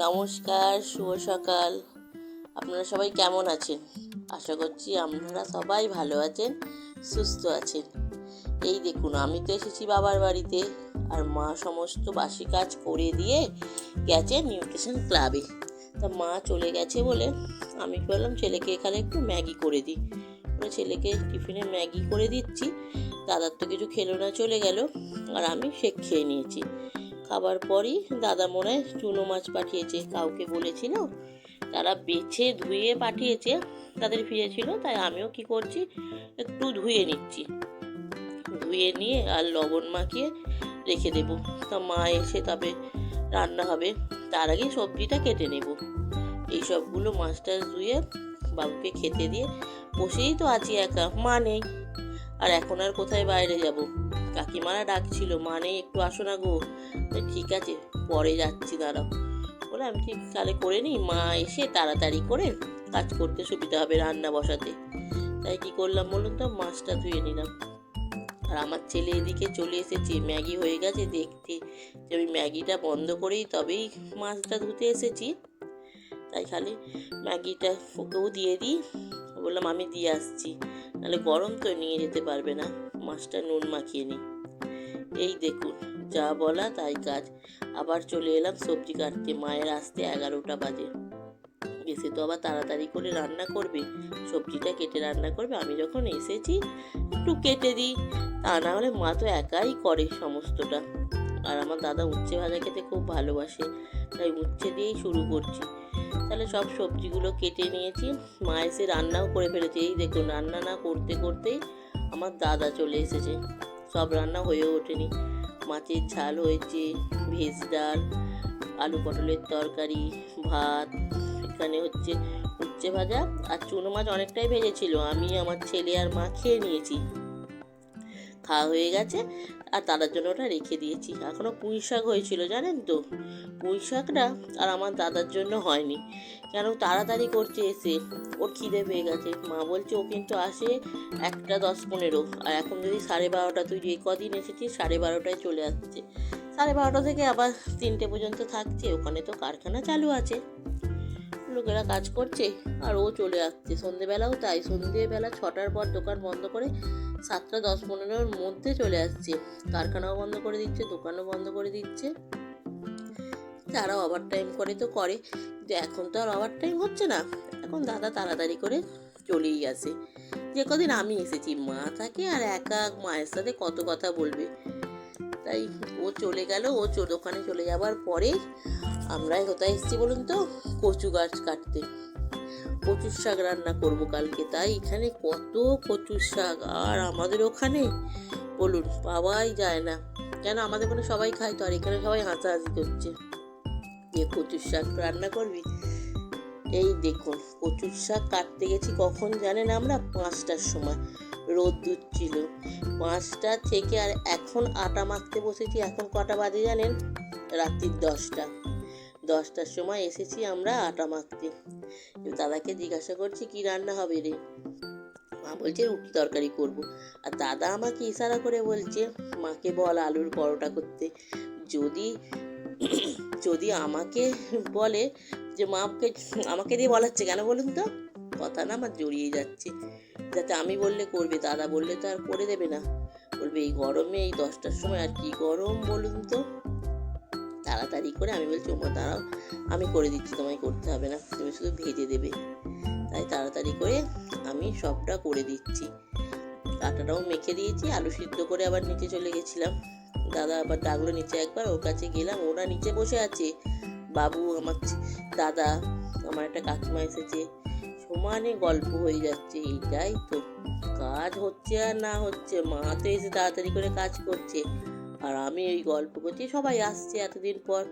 নমস্কার, শুভ সকাল। আপনারা সবাই কেমন আছেন? আশা করছি আপনারা সবাই ভালো আছেন, সুস্থ আছেন। এই দেখুন, আমি তো এসেছি বাবার বাড়িতে আর মা সমস্ত বাসি কাজ করে দিয়ে গেছে নিউট্রিশন ক্লাবে। তা মা চলে গেছে বলে আমি বললাম, ছেলেকে এখানে একটু ম্যাগি করে দিই। ছেলেকে টিফিনে ম্যাগি করে দিচ্ছি। দাদার তো কিছু খেলো না, চলে গেল। আর আমি সে খেয়ে নিয়েছি। খাবার পরই দাদা মনে চুনো মাছ পাঠিয়েছে, কাউকে বলেছিল তারা বেছে ধুয়ে পাঠিয়েছে, তাদের ফিরেছিল তাই আমিও কি করছি? একটু ধুয়ে নিচ্ছি। ধুয়ে নিয়ে আর লবণ মাখিয়ে রেখে দেবো। তা মা এসে তবে রান্না হবে, তার আগে সবজিটা কেটে নেব। এই সবগুলো মাছ টাছ ধুয়ে বাবুকে খেতে দিয়ে বসেই তো আছি একা, মা নেই। আর এখন আর কোথায় বাইরে যাব? কাকিমারা ডাকছিল মানে একটু আসো না গো। ঠিক আছে, পরে যাচ্ছি, দাঁড়াও। বলে, আমি ঠিক তাহলে করে নিই, মা এসে তাড়াতাড়ি করে কাজ করতে সুবিধা হবে রান্না বসাতে। তাই কি করলাম বলুন তো, মাছটা ধুয়ে নিলাম। আর আমার ছেলে এদিকে চলে এসেছে, ম্যাগি হয়ে গেছে দেখতে। যে আমি ম্যাগিটা বন্ধ করেই তবেই মাছটা ধুতে এসেছি। তাই খালি ম্যাগিটা ওকেও দিয়ে দিই। বললাম, আমি দিয়ে আসছি। নাহলে গরম তো নিয়ে যেতে পারবে না। মাছটা নুন মাখিয়ে নিই এই দেখুন, যা বলা তাই কাজ। আবার চলে এলাম সবজি কাটতে। মায়ের আসতে এগারোটা বাজে। এসে তো আবার তাড়াতাড়ি করে রান্না করবে। সবজিটা কেটে রান্না করবে। আমি যখন এসেছি, একটু কেটে দিই। তা না হলে মা তো একাই করে সমস্তটা। আর আমার দাদা উচ্ছে ভাজা খেতে খুব ভালোবাসে। তাই উচ্ছে দিয়েই শুরু করছি। তাহলে সব সবজিগুলো কেটে নিয়েছি। মা এসে রান্নাও করে ফেলেছে। এই দেখুন, রান্না না করতে করতেই আমার দাদা চলে এসেছে। সব রান্না হয়েও ওঠেনি। মাছের ঝাল হয়েছে, ভেজ ডাল, আলু পটলের তরকারি, ভাত, এখানে হচ্ছে উচ্ছে ভাজা আর চুনো মাছ অনেকটাই ভেজেছিল। আমি, আমার ছেলে আর মা খেয়ে নিয়েছি। খাওয়া হয়ে গেছে, আর দাদার জন্য ওটা রেখে দিয়েছি। এখনও পুঁই শাক হয়েছিল, জানেন তো? পুঁই শাকটা আর আমার দাদার জন্য হয়নি। কেন তাড়াতাড়ি করছে এসে? ওর খিদে পেয়ে গেছে। মা বলছে, ও কিন্তু আসে একটা দশ পনেরো। আর এখন যদি সাড়ে বারোটা, তুই যে কদিন এসেছিস, সাড়ে বারোটায় চলে আসছে। সাড়ে বারোটা থেকে আবার তিনটে পর্যন্ত থাকছে। ওখানে তো কারখানা চালু আছে। লোকেরা কাজ করছে, আর ও চলে আসছে। সন্ধেবেলাও তাই। সন্ধেবেলা ছটার পর দোকান বন্ধ করে সাতটা দশ পনেরোর মধ্যে চলে আসছে। কারখানাও বন্ধ করে দিচ্ছে, দোকানও বন্ধ করে দিচ্ছে। যারা ওভার টাইম করে তো করে। কিন্তু এখন তো আর ওভার টাইম হচ্ছে না। এখন দাদা তাড়াতাড়ি করে চলেই আসে। যে কদিন আমি এসেছি, মা থাকে আর একা মায়ের সাথে কত কথা বলবে। তাই ও চলে গেল, ও দোকানে চলে যাবার পরে আমরাই কোথায় এসেছি বলুন তো? কচু গাছ কাটতে। কচুর শাক রান্না করব কালকে। তাই এখানে কত কচুর শাক? আর আমাদের ওখানে? বলুন, পাওয়াই যায় না। কেন? আমাদের ওখানে সবাই খায় তো, আর এখানে সবাই হাসাহাসি করছে। যে কচুর শাক রান্না করবি? এই দেখুন, কচুর শাক কাটতে গেছি কখন জানেন আমরা? পাঁচটার সময়। রোদ্দুর ছিল পাঁচটা থেকে আর এখন আটা মাখতে বসেছি। এখন কটা বাজে জানেন? রাত্রির দশটা। দশটার সময় এসেছি আমরা আটা মাখতে। দাদাকে জিজ্ঞাসা করছি, কি রান্না হবে রে? মা বলছে, রুটি তরকারি করব। আর দাদা আমাকে ইশারা করে বলছে, মাকে বল আলুর পরোটা করতে। যদি যদি আমাকে বলে যে, মাকে, আমাকে দিয়ে বলাচ্ছে কেন বলুন তো? কথা না আমার জড়িয়ে যাচ্ছে। যাতে আমি বললে করবে, দাদা বললে তো আর করে দেবে না। বলবে, এই গরমে এই দশটার সময় আর কি গরম বলুন তো? তাড়াতাড়ি করে আমি বলছি, ওমা, দাঁড়াও, আমি করে দিচ্ছি, তোমায় করতে হবে না, তুমি শুধু ভেজে দেবে। তাই তাড়াতাড়ি করে আমি সবটা করে দিচ্ছি। আটাটাও মেখে দিয়েছি, আলু সিদ্ধ করে আবার নিচে চলে গেছিলাম। দাদা আবার ডাকলো নিচে একবার, ওর কাছে গেলাম, ওরা নিচে বসে আছে। বাবু, আমার দাদা, আমার একটা কাকিমা এসেছে। সমানে গল্প হয়ে যাচ্ছে, এইটাই তো। কাজ হচ্ছে আর না হচ্ছে, মা তো এসে তাড়াতাড়ি করে কাজ করছে। আর আমি এই গল্প করছি, সবাই আসছে এতদিন পর।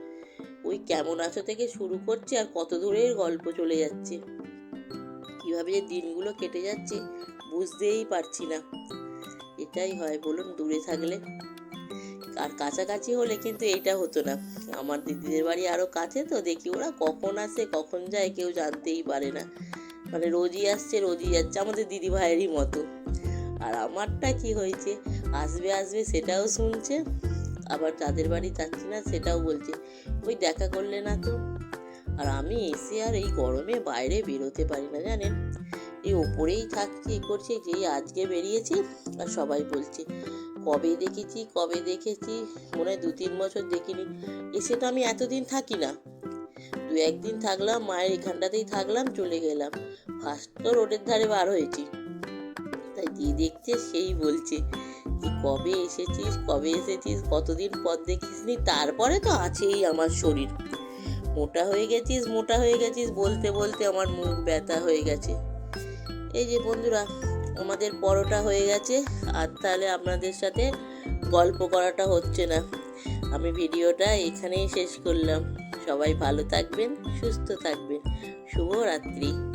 ওই কেমন আছো থেকে শুরু করছে আর কত দূরের গল্প চলে যাচ্ছে। কীভাবে যে দিনগুলো কেটে যাচ্ছে বুঝতেই পারছি না। এটাই হয় বলুন দূরে থাকলে। আর কাছাকাছি হলে কিন্তু এইটা হতো না। আমার দিদিদের বাড়ি আরও কাছে তো, দেখি ওরা কখন আসে, কখন যায় কেউ জানতেই পারে না। মানে রোজই আসছে, রোজই যাচ্ছে, আমাদের দিদি ভাইয়েরই মতো। আর আমারটা কি হয়েছে? আসবে আসবে, সেটাও শুনছে। আবার তাদের বাড়ি যাচ্ছি না, সেটাও বলছে। ওই দেখা করলে না তো? আর আমি এসে আর এই গরমে বাইরে বেরোতে পারি না, জানেন? এই ওপরেই থাকছি এ করছি, যেই আজকে বেরিয়েছি, আর সবাই বলছে, কবে দেখেছি কবে দেখেছি? মনে হয় দু তিন বছর দেখিনি। এসে তো আমি এতদিন থাকি না। দু একদিন থাকলাম, মায়ের এখানটাতেই থাকলাম, চলে গেলাম। ফার্স্ট তো রোডের ধারে বার হয়েছি। তাই দিয়ে দেখছে, সেই বলছে যে কবে এসেছিস কবে এসেছিস, কতদিন পর দেখিসনি? তারপরে তো আছেই আমার শরীর। মোটা হয়ে গেছিস, মোটা হয়ে গেছিস বলতে বলতে আমার মুখ ব্যথা হয়ে গেছে। এই যে বন্ধুরা, আমাদের পরোটা হয়ে গেছে, আর তাহলে আপনাদের সাথে গল্প করাটা হচ্ছে না। আমি ভিডিওটা এখানেই শেষ করলাম। সবাই ভালো থাকবেন, সুস্থ থাকবেন। শুভরাত্রি।